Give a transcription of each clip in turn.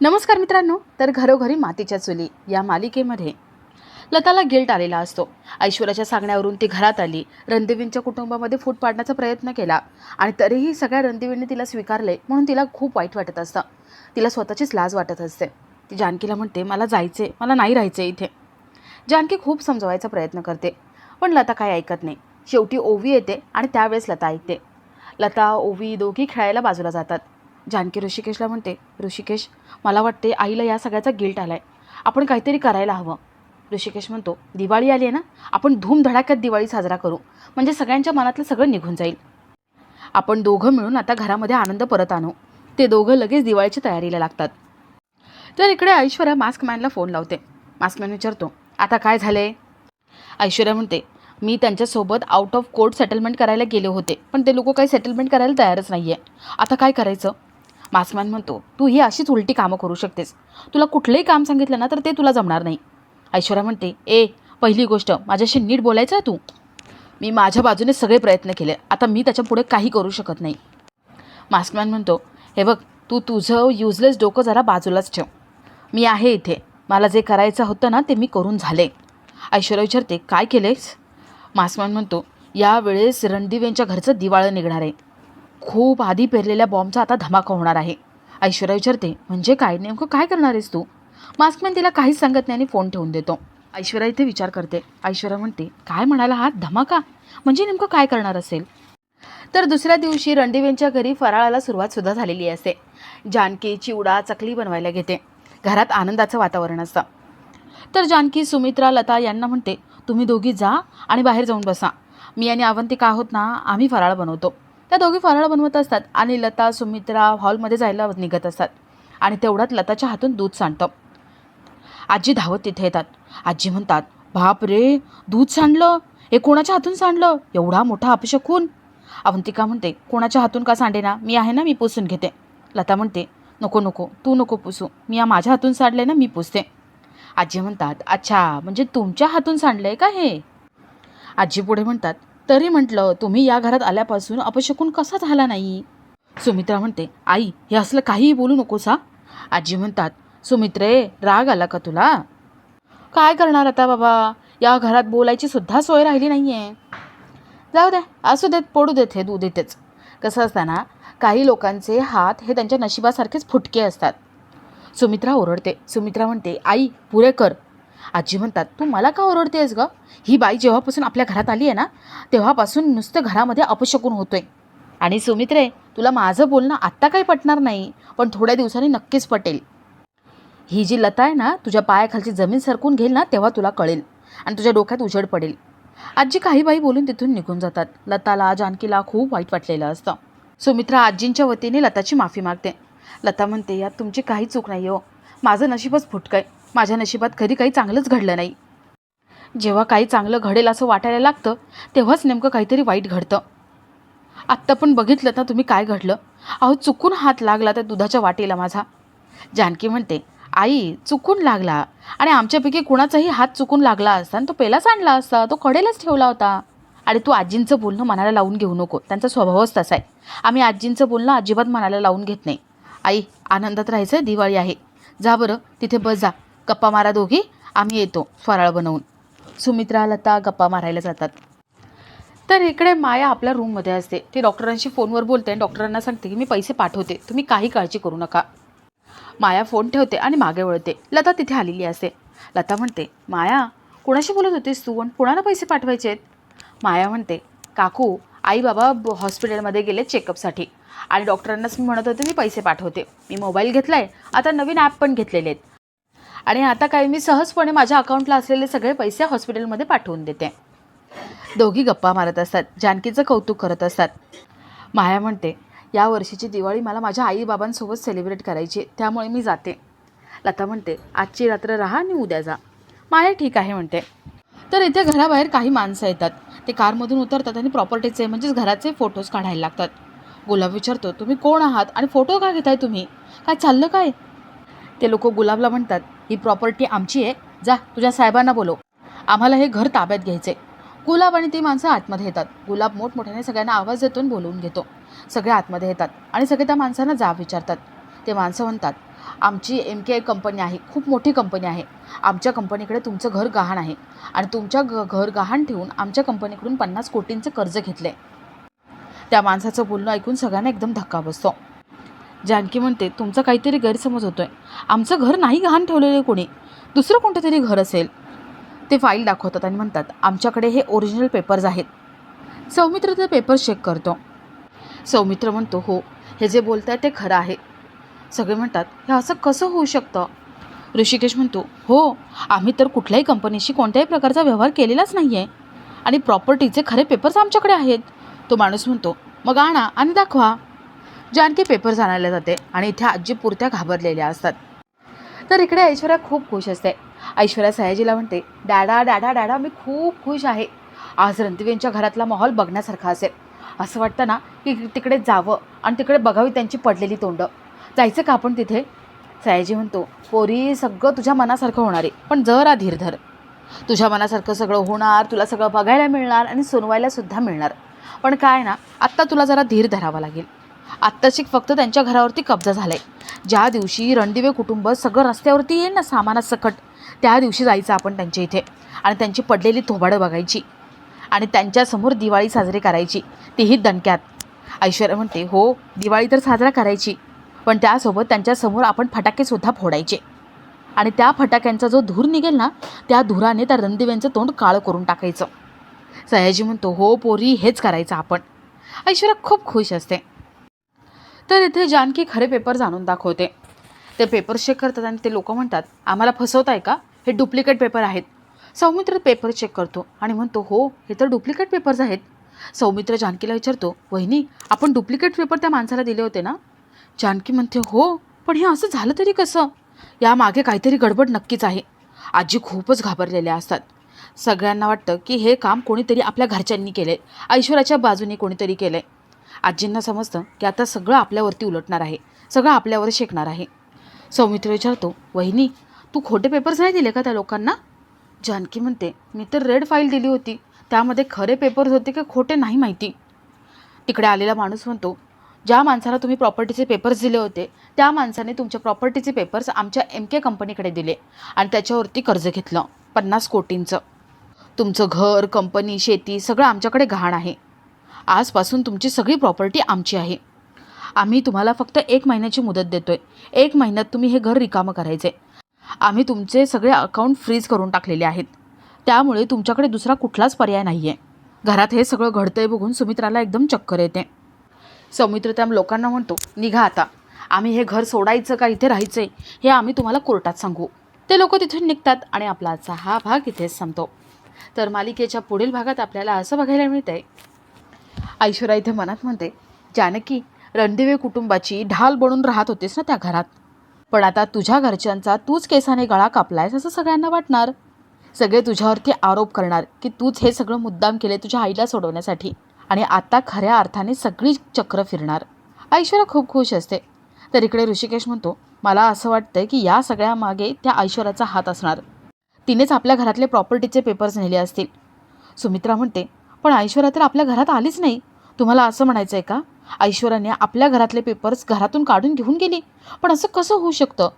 नमस्कार मित्रांनो तर घरोघरी मातीच्या चुली या मालिकेमध्ये लताला गिल्ट आलेला असतो. ऐश्वर्याच्या सांगण्यावरून ती घरात आली. रणदेवींच्या कुटुंबामध्ये फूट पाडण्याचा प्रयत्न केला आणि तरीही सगळ्या रणदेवींनी तिला स्वीकारले म्हणून तिला खूप वाईट वाटत असतं. तिला स्वतःचीच लाज वाटत असते. ती जानकीला म्हणते मला जायचे मला नाही राहायचे इथे. जानकी खूप समजवायचा प्रयत्न करते पण लता काय ऐकत नाही. शेवटी ओवी येते आणि त्यावेळेस लता ऐकते. लता ओवी दोघी खेळायला बाजूला जातात. जानकी ऋषिकेशला म्हणते ऋषिकेश मला वाटते आईला या सगळ्याचा गिल्ट आलाय. आपण काहीतरी करायला हवं. ऋषिकेश म्हणतो दिवाळी आली आहे ना? आपण धूमधडाक्यात दिवाळी साजरा करू. म्हणजे सगळ्यांच्या मनातलं सगळं निघून जाईल. आपण दोघं मिळून आता घरामध्ये आनंद परत आणू. ते दोघं लगेच दिवाळीच्या तयारीला लागतात. तर इकडे ऐश्वर्या मास्कमॅनला फोन लावते. मास्कमॅन विचारतो आता काय झाले ऐश्वर्या म्हणते मी त्यांच्यासोबत आउट ऑफ कोर्ट सेटलमेंट करायला गेले होते पण ते लोक काही सेटलमेंट करायला तयारच नाही आहे आता काय करायचं? मास्कमॅन म्हणतो तू ही अशीच उलटी कामं करू शकतेस. तुला कुठलंही काम सांगितलं ना तर ते तुला जमणार नाही. ऐश्वर्या म्हणते ए पहिली गोष्ट माझ्याशी नीट बोलायचं आहे तू? मी माझ्या बाजूने सगळे प्रयत्न केले. आता मी त्याच्या पुढे काही करू शकत नाही. मास्कमॅन म्हणतो हे बघ तू तुझं युजलेस डोकं जरा बाजूलाच ठेव. मी आहे इथे. मला जे करायचं होतं ना ते मी करून झाले. ऐश्वर्या विचारते काय केलेस मास्कमॅन म्हणतो यावेळेस रणदीव यांच्या घरचं दिवाळं निघणार आहे. खूप आधी पेरलेल्या बॉम्बचा आता धमाका होणार आहे. ऐश्वर्या विचारते म्हणजे काय? नेमकं काय करणार आहेस तू? मास्कमॅन तिला काहीच सांगत नाही आणि फोन ठेवून देतो. ऐश्वर्या इथे विचार करते. ऐश्वर्या म्हणते काय म्हणाला हा? धमाका? म्हणजे नेमकं काय करणार असेल? तर दुसऱ्या दिवशी रणदेवेंच्या घरी फराळाला सुरुवात सुद्धा झालेली असते. जानकी चिवडा चकली बनवायला घेते. घरात आनंदाचं वातावरण असतं. तर जानकी सुमित्रा लता यांना म्हणते तुम्ही दोघी जा आणि बाहेर जाऊन बसा. मी आणि अवंतिका आहोत ना आम्ही फराळ बनवतो. त्या दोघी फराळ बनवत असतात आणि लता सुमित्रा हॉलमध्ये जायला निघत असतात. आणि तेवढ्यात लताच्या हातून दूध सांडतं. आजी धावत तिथे येतात. आजी म्हणतात बाप रे दूध सांडलं? हे कोणाच्या हातून सांडलं? एवढा मोठा अपशकून. अवंतिका म्हणते कोणाच्या हातून का सांडे ना मी आहे ना मी पुसून घेते. लता म्हणते नको नको तू नको पुसू. मी या माझ्या हातून सांडले ना मी पुसते. आजी म्हणतात अच्छा म्हणजे तुमच्या हातून सांडलंय का हे? आजी पुढे म्हणतात तरी म्हटलं तुम्ही या घरात आल्यापासून अपशकून कसा झाला नाही? सुमित्रा म्हणते आई हे असलं काहीही बोलू नकोस हा. आजी म्हणतात सुमित्रे राग आला का तुला? काय करणार आता बाबा? या घरात बोलायची सुद्धा सोय राहिली नाही आहे जाऊ दे असू देत पडू देत हे दूध इथेच कसं असताना काही लोकांचे हात हे त्यांच्या नशिबासारखेच फुटके असतात. सुमित्रा ओरडते. सुमित्रा म्हणते आई पुरे कर. आजी म्हणतात तू मला का ओरडतेस ग? ही बाई जेव्हापासून आपल्या घरात आली आहे ना तेव्हापासून नुसतं घरामध्ये अपशकून होतोय. आणि सुमित्रे तुला माझं बोलणं आत्ता काही पटणार नाही पण थोड्या दिवसांनी नक्कीच पटेल. ही जी लता आहे ना तुझ्या पायाखालची जमीन सरकून घेईल ना तेव्हा तुला कळेल. आणि तुझ्या डोक्यात उजड पडेल. आजी काही बाई बोलून तिथून निघून जातात. लताला जानकीला खूप वाईट वाटलेलं असतं. सुमित्रा आजींच्या वतीने लताची माफी मागते. लता म्हणते यात तुमची काही चूक नाही हो. माझं नशीबच फुटकं आहे माझ्या नशिबात कधी काही चांगलंच घडलं नाही. जेव्हा काही चांगलं घडेल असं वाटायला लागतं तेव्हाच नेमकं काहीतरी वाईट घडतं. आत्ता पण बघितलं ना तुम्ही काय घडलं? अहो चुकून हात लागला त्या दुधाच्या वाटेला माझा. जानकी म्हणते आई चुकून लागला. आणि आमच्यापैकी कुणाचाही हात चुकून लागला असता आणि तो पेलाच आणला असता तो कडेलाच ठेवला होता. आणि तू आजींचं बोलणं मनाला लावून घेऊ नको. त्यांचा स्वभावच तसा आहे. आम्ही आजींचं बोलणं अजिबात मनाला लावून घेत नाही. आई आनंदात राहायचं दिवाळी आहे. जा बरं तिथे बस जा. गप्पा मारा दोघी आम्ही येतो फराळ बनवून. सुमित्रा लता गप्पा मारायला जातात. तर इकडे माया आपल्या रूममध्ये असते. ती डॉक्टरांशी फोनवर बोलते आणि डॉक्टरांना सांगते की मी पैसे पाठवते. तुम्ही काही काळजी करू नका. माया फोन ठेवते आणि मागे वळते. लता तिथे आलेली असते. लता म्हणते माया कोणाशी बोलत होतीस तू आणि कोणाला पैसे पाठवायचे आहेत? माया म्हणते काकू आई बाबा ब- हॉस्पिटलमध्ये गेले चेकअपसाठी आणि डॉक्टरांनाच मी म्हणत होते मी पैसे पाठवते. मी मोबाईल घेतला आहे आता नवीन ॲप पण घेतलेले आहेत. आणि आता काय मी सहजपणे माझ्या अकाउंटला असलेले सगळे पैसे हॉस्पिटलमध्ये पाठवून देते. दोघी गप्पा मारत असतात. जानकीचं कौतुक करत असतात. माया म्हणते या वर्षीची दिवाळी मला माझ्या आईबाबांसोबत सेलिब्रेट करायची आहे, त्यामुळे मी जाते. लता म्हणते आजची रात्र राहा आणि उद्या जा. माया ठीक आहे म्हणते. तर इथे घराबाहेर काही माणसं येतात. ते कारमधून उतरतात आणि प्रॉपर्टीचे म्हणजेच घराचे फोटोज काढायला लागतात. गुलाब विचारतो तुम्ही कोण आहात आणि फोटो का घेताय तुम्ही? काय चाललं काय? ते लोक गुलाबला म्हणतात ही प्रॉपर्टी आमची आहे. जा तुझ्या साहेबांना बोलव. आम्हाला हे घर ताब्यात घ्यायचे गुलाब आणि ती माणसं आतमध्ये येतात. गुलाब मोठमोठ्याने सगळ्यांना आवाज देतून बोलवून घेतो. सगळे आतमध्ये येतात आणि सगळे त्या माणसांना जाब विचारतात. ते माणसं म्हणतात आमची एम के कंपनी आहे. खूप मोठी कंपनी आहे. आमच्या कंपनीकडे तुमचं घर गहाण आहे. आणि तुमच्या घ घर गहाण ठेवून आमच्या कंपनीकडून पन्नास कोटींचं कर्ज घेतलं त्या माणसाचं बोलणं ऐकून सगळ्यांना एकदम धक्का बसतो. जानकी म्हणते तुमचा काहीतरी गैरसमज होतो आहे आमचं घर नाही गहाण ठेवलेलं कोणी. दुसरं कोणतं तरी घर असेल. ते फाईल दाखवतात आणि म्हणतात आमच्याकडे हे ओरिजिनल पेपर्स आहेत. सौमित्र ते पेपर्स चेक करतो. सौमित्र म्हणतो हो हे जे बोलत आहे ते खरं आहे. सगळे म्हणतात हे असं कसं होऊ शकतं? ऋषिकेश म्हणतो हो आम्ही तर कुठल्याही कंपनीशी कोणत्याही प्रकारचा व्यवहार केलेलाच नाही आहे आणि प्रॉपर्टीचे खरे पेपर्स आमच्याकडे आहेत. तो माणूस म्हणतो मग आणा आणि दाखवा. जानकी पेपर्स आणायला जाते आणि इथे आजी पुरत्या घाबरलेल्या असतात. तर इकडे ऐश्वर्या खूप खुश असते. ऐश्वर्या सयाजीला म्हणते डॅडा डॅडा डॅडा मी खूप खुश आहे. आज रणतीवेंच्या घरातला माहोल बघण्यासारखा असेल. असं वाटतं ना की तिकडे जावं आणि तिकडे बघावी त्यांची पडलेली तोंडं. जायचं का आपण तिथे? सयाजी म्हणतो पोरी सगळं तुझ्या मनासारखं होणार आहे पण जरा धीर धर. तुझ्या मनासारखं सगळं होणार तुला सगळं बघायला मिळणार आणि सुनवायला सुद्धा मिळणार. पण काय ना आत्ता तुला जरा धीर धरावा लागेल. आत्ताशी फक्त त्यांच्या घरावरती कब्जा झाला आहे ज्या दिवशी रणदिवे कुटुंब सगळं रस्त्यावरती येईल ना सामानासकट त्या दिवशी जायचं आपण त्यांच्या इथे आणि त्यांची पडलेली थोबाडं बघायची आणि त्यांच्यासमोर दिवाळी साजरी करायची. तीही दणक्यात. ऐश्वर्या म्हणते हो दिवाळी तर साजरा करायची पण त्यासोबत त्यांच्यासमोर आपण फटाकेसुद्धा फोडायचे. आणि त्या फटाक्यांचा जो धूर निघेल ना त्या धुराने त्या रणदिव्यांचं तोंड काळं करून टाकायचं. सयाजी म्हणतो हो पोरी हेच करायचं आपण. ऐश्वर्या खूप खुश असते. तर इथे जानकी खरे पेपर जाणून दाखवते. ते पेपर चेक करतात आणि ते लोक म्हणतात आम्हाला फसवताय का? हे डुप्लिकेट पेपर आहेत. सौमित्र पेपर चेक करतो आणि म्हणतो हो हे तर डुप्लिकेट पेपर्स आहेत. सौमित्र जानकीला विचारतो वहिनी आपण डुप्लिकेट पेपर त्या माणसाला दिले होते ना? जानकी म्हणते हो पण हे असं झालं तरी कसं? यामागे काहीतरी गडबड नक्कीच आहे. आजी खूपच घाबरलेल्या असतात. सगळ्यांना वाटतं की हे काम कोणीतरी आपल्या घरच्यांनी केलं आहे बाजूने कोणीतरी केलं आहे आजींना समजतं की आता सगळं आपल्यावरती उलटणार आहे. सगळं आपल्यावर शेकणार आहे. सौमित्र विचारतो वहिनी तू खोटे पेपर्स नाही दिले का त्या लोकांना? जानकी म्हणते मी तर रेड फाईल दिली होती. त्यामध्ये खरे पेपर्स होते की खोटे नाही माहिती. तिकडे आलेला माणूस म्हणतो ज्या माणसाला तुम्ही प्रॉपर्टीचे पेपर्स दिले होते त्या माणसाने तुमच्या प्रॉपर्टीचे पेपर्स आमच्या एम के कंपनीकडे दिले आणि त्याच्यावरती कर्ज घेतलं पन्नास कोटींचं. तुमचं घर कंपनी शेती सगळं आमच्याकडे गहाण आहे. आजपासून तुमची सगळी प्रॉपर्टी आमची आहे. आम्ही तुम्हाला फक्त एक महिन्याची मुदत देतो आहे एक महिन्यात तुम्ही हे घर रिकामं करायचे आम्ही तुमचे सगळे अकाउंट फ्रीज करून टाकलेले आहेत. त्यामुळे तुमच्याकडे दुसरा कुठलाच पर्याय नाही आहे घरात हे सगळं घडतंय बघून सुमित्राला एकदम चक्कर येते. सौमित्र त्या लोकांना म्हणतो निघा आता. आम्ही हे घर सोडायचं का इथे राहायचं आहे हे आम्ही तुम्हाला कोर्टात सांगू. ते लोक तिथून निघतात आणि आपला आजचा हा भाग इथेच संपतो. तर मालिकेच्या पुढील भागात आपल्याला असं बघायला मिळतंय. ऐश्वर्या इथे मनात म्हणते जानकी रणदिवे कुटुंबाची ढाल बनून राहत होतीस ना त्या घरात. पण आता तुझ्या घरच्यांचा तूच केसाने गळा कापलायस असं सगळ्यांना वाटणार. सगळे तुझ्यावरती आरोप करणार की तूच हे सगळं मुद्दाम केले तुझ्या आईला सोडवण्यासाठी आणि आता खऱ्या अर्थाने सगळी चक्र फिरणार. ऐश्वर्या खूप खुश असते. तर इकडे ऋषिकेश म्हणतो मला असं वाटतंय की या सगळ्यामागे त्या ऐश्वर्याचा हात असणार. तिनेच आपल्या घरातले प्रॉपर्टीचे पेपर्स नेले असतील. सुमित्रा म्हणते पण ऐश्वर्या तर आपल्या घरात आलीच नाही. तुम्हाला असं म्हणायचं आहे का? ऐश्वर्याने आपल्या घरातले पेपर्स घरातून काढून घेऊन गेली. पण असं कसं होऊ शकतं?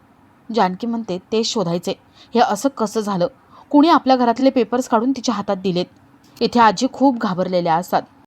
जानकी म्हणते ते शोधायचे. हे असं कसं झालं? कुणी आपल्या घरातले पेपर्स काढून तिच्या हातात दिलेत? इथे आजी खूप घाबरलेल्या असतात.